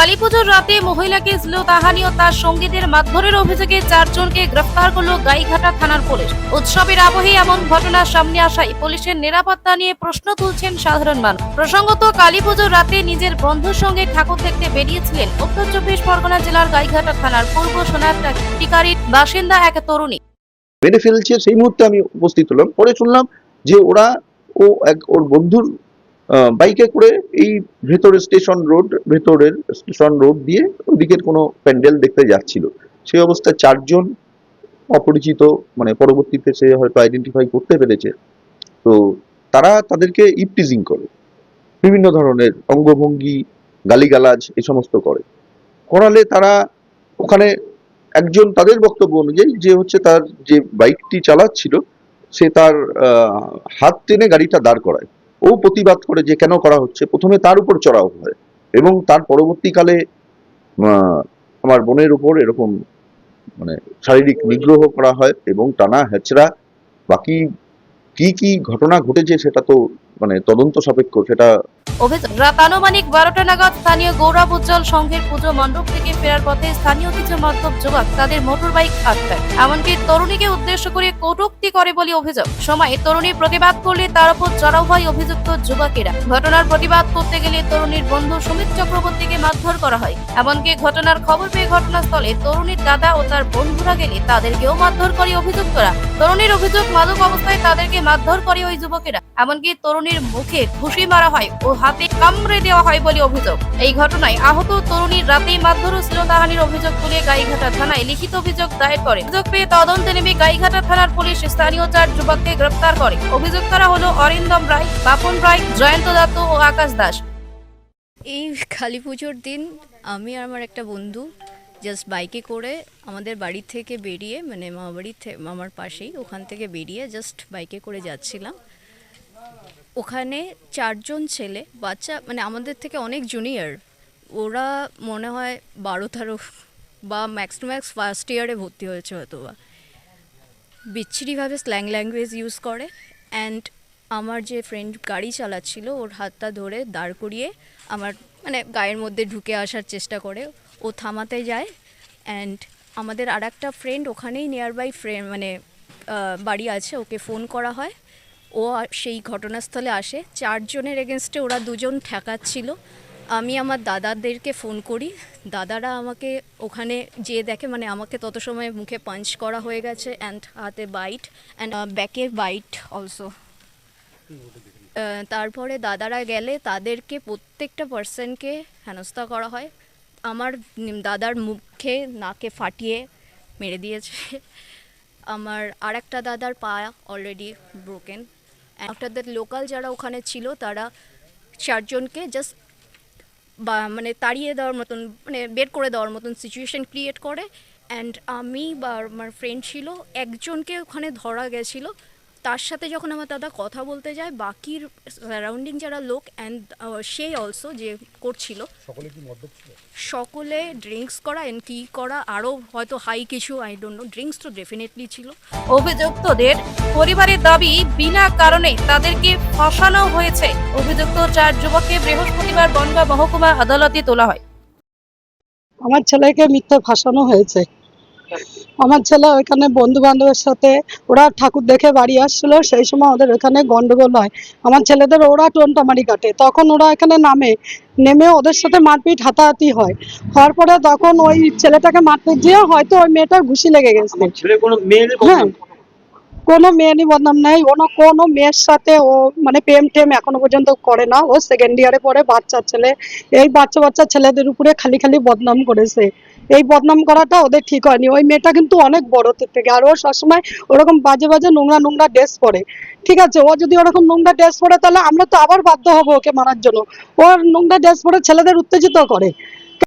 কালীপুজোর রাতে মহিলাকে শ্লীলতাহানি ও তার সঙ্গীদের মারধরের অভিযোগে চারজনকে গ্রেফতার করল গাইঘাটা থানার পুলিশ। উৎসবের আবহে এমন ঘটনার সামনে আসায় পুলিশের নিরাপত্তা নিয়ে প্রশ্ন তুলছেন সাধারণ মানুষ। প্রসঙ্গত, কালীপুজোর রাতে নিজের বন্ধুর সঙ্গে ঠাকুর দেখতে বেরিয়েছিলেন উত্তর চব্বিশ পরগনা জেলার গাইঘাটা থানার পূর্ব সোনারটা টিকারির বাসিন্দা এক তরুণী। মেরে ফেলছে, সেই মুহূর্তে আমি উপস্থিত হলাম। পরে শুনলাম যে ওরা ও এক ওর বন্ধুর বাইকে করে এই ভেতরে স্টেশন রোড, ভেতরের স্টেশন রোড দিয়ে ওদিকের কোনো প্যান্ডেল দেখতে যাচ্ছিল। সেই অবস্থায় চারজন অপরিচিত মানে পরবর্তীতে সে হয়তো আইডেন্টিফাই করতে পেরেছে। তো তারা তাদেরকে ইপটিজিং করে। বিভিন্ন ধরনের অঙ্গভঙ্গি, গালিগালাজ এই সমস্ত করে। করালে তারা ওখানে একজন তাদের বক্তব্য অনুযায়ী যে হচ্ছে তার যে বাইকটি চালাচ্ছিল, সে তার হাত টেনে গাড়িটা দাঁড় করায়। ও প্রতিবাদ করে যে কেন করা হচ্ছে, প্রথমে তার উপর চড়াও হয় এবং তার পরবর্তীকালে আমার বোনের উপর এরকম মানে শারীরিক নিগ্রহ করা হয় এবং টানা হেচড়া, বাকি কি কি ঘটনা ঘটেছে সেটা তো মানে তদন্ত সাপেক্ষ সেটা অভিযোগ আনুমানিক বারোটা নাগাদ স্থানীয় গৌরব উজ্জ্বল সংঘের পুজো মণ্ডপ থেকে ফেরার পথে স্থানীয় কিছু মদ্যপ যুবক তাদের মোটর বাইক আটকায়। এমনকি তরুণীকে উদ্দেশ্য করে কটূক্তি করে বলে অভিযোগ। সময় তরুণী প্রতিবাদ করলে তার উপর চড়াও হয় অভিযুক্ত যুবকেরা। ঘটনার প্রতিবাদ করতে গেলে তরুণীর বন্ধু সুমিত চক্রবর্তীকে মারধর করা হয়। এমনকি ঘটনার খবর পেয়ে ঘটনাস্থলে তরুণীর দাদা ও তার বন্ধুরা গেলে তাদেরকেও মারধর করে অভিযুক্তরা। তরুণীর অভিযোগ মাদক অবস্থায় তাদেরকে মারধর করে ওই যুবকেরা। এমনকি তরুণীর মুখে ঘুষি মারা হয় ও হাতে কামড়ে দেওয়া হয় বলে অভিযোগ। এই ঘটনায় আহত তরুণীর রাতেই মারধর ও শ্লীলতাহানির অভিযোগ তুলে গাইঘাটা থানায় লিখিত অভিযোগ দায়ের করে। অভিযোগ পেয়ে তদন্তে নেমে গাইঘাটা থানার পুলিশ স্থানীয় চার যুবককে গ্রেফতার করে। অভিযোগ অভিযুক্তরা হলো অরিন্দম রায়, বাপন রায়, জয়ন্ত দত্ত ও আকাশ দাস। এই কালী পুজোর দিন আমি আর আমার একটা বন্ধু জাস্ট বাইকে করে আমাদের বাড়ি থেকে বেরিয়ে মানে মামা বাড়ি থেকে মামার পাশেই ওখান থেকে বেরিয়ে জাস্ট বাইকে করে যাচ্ছিলাম। ওখানে চারজন ছেলে, বাচ্চা মানে আমাদের থেকে অনেক জুনিয়র ওরা মনে হয় বারো তেরো বা ম্যাক্স টু ম্যাক্স ফার্স্ট ইয়ারে ভর্তি হয়েছে হয়তো বা বিচ্ছিরিভাবে স্ল্যাং ল্যাঙ্গুয়েজ ইউজ করে অ্যান্ড আমার যে ফ্রেন্ড গাড়ি চালাচ্ছিল, ওর হাতটা ধরে দাঁড় করিয়ে আমার মানে গায়ের মধ্যে ঢুকে আসার চেষ্টা করে। ও থামাতে যায় অ্যান্ড আমাদের আর একটা ফ্রেন্ড ওখানেই নিয়ার বাই ফ্রেন্ড মানে বাড়ি আছে, ওকে ফোন করা হয়। ও সেই ঘটনাস্থলে আসে। চারজনের এগেনস্টে ওরা দুজন ঠেকাচ্ছিল। আমি আমার দাদাদেরকে ফোন করি। দাদারা আমাকে ওখানে যেয়ে দেখে মানে আমাকে তত সময় মুখে পাঞ্চ করা হয়ে গেছে অ্যান্ড হাতে বাইট অ্যান্ড ব্যাকে বাইট অলসো তারপরে দাদারা গেলে তাদেরকে প্রত্যেকটা পার্সনকে হেনস্থা করা হয়। আমার দাদার মুখে, নাকে ফাটিয়ে মেরে দিয়েছে। আমার আরেকটা দাদার পা অলরেডি ব্রোকেন আফটার লোকাল যারা ওখানে ছিল, তারা চারজনকে জাস্ট বা মানে তাড়িয়ে দেওয়ার মতন মানে বের করে দেওয়ার মতন সিচুয়েশন ক্রিয়েট করে। অ্যান্ড আমি বা আমার ফ্রেন্ড ছিল, একজনকে ওখানে ধরা গেছিল। তার সাথে যখন আমার দাদা কথা বলতে যায় বাকির সারাউন্ডিং যারা লোক অ্যান্ড সে অলসো যে করছিল। সকলে ড্রিঙ্কস করা অ্যান্ড কি করা আরও হয়তো হাই কিছু আই ডোন্ট নো ড্রিঙ্কস তো ডেফিনেটলি ছিল। অভিযুক্তদের পরিবারের দাবি বিনা কারণে তাদেরকে ফাঁসানো হয়েছে। অভিযুক্ত চার যুবককে বৃহস্পতিবার বনগাঁ মহকুমা আদালতে তোলা হয়। আমার ছেলেকে মিথ্যে ফাঁসানো হয়েছে। আমার ছেলে ওইখানে বন্ধু বান্ধবের সাথে ওরা ঠাকুর দেখে বাড়ি আসছিল সেই সময় ওদের ওখানে গন্ডগোল হয়। আমার ছেলেদের ওরা টোনটামারি কাটে। তখন ওরা এখানে নামে নেমে ওদের সাথে মারপিট হাতাহাতি হয়। হওয়ার পরে তখন ওই ছেলেটাকে মারপিট দিয়ে হয়তো ওই মেয়েটার ঘুষি লেগে গেছে। হ্যাঁ। কোনো মেয়ে নি বদনাম নেই, ওনো কোনো মেয়ের সাথে ও মানে প্রেম টেম এখনও পর্যন্ত করে না। ও সেকেন্ড ইয়ারে পড়ে বাচ্চা ছেলে। এই বাচ্চা বাচ্চা ছেলেদের উপরে খালি খালি বদনাম করেছে। এই বদনাম করাটা ওদের ঠিক হয়নি। ওই মেয়েটা কিন্তু অনেক বড় থেকে। আর ও সবসময় ওরকম বাজে বাজে নোংরা নোংরা ড্রেস পরে। ঠিক আছে? ও যদি ওরকম নোংরা ড্রেস পরে, তাহলে আমরা তো আবার বাধ্য হব ওকে মারার জন্য। ওর নোংরা ড্রেস পরে ছেলেদের উত্তেজিত করে।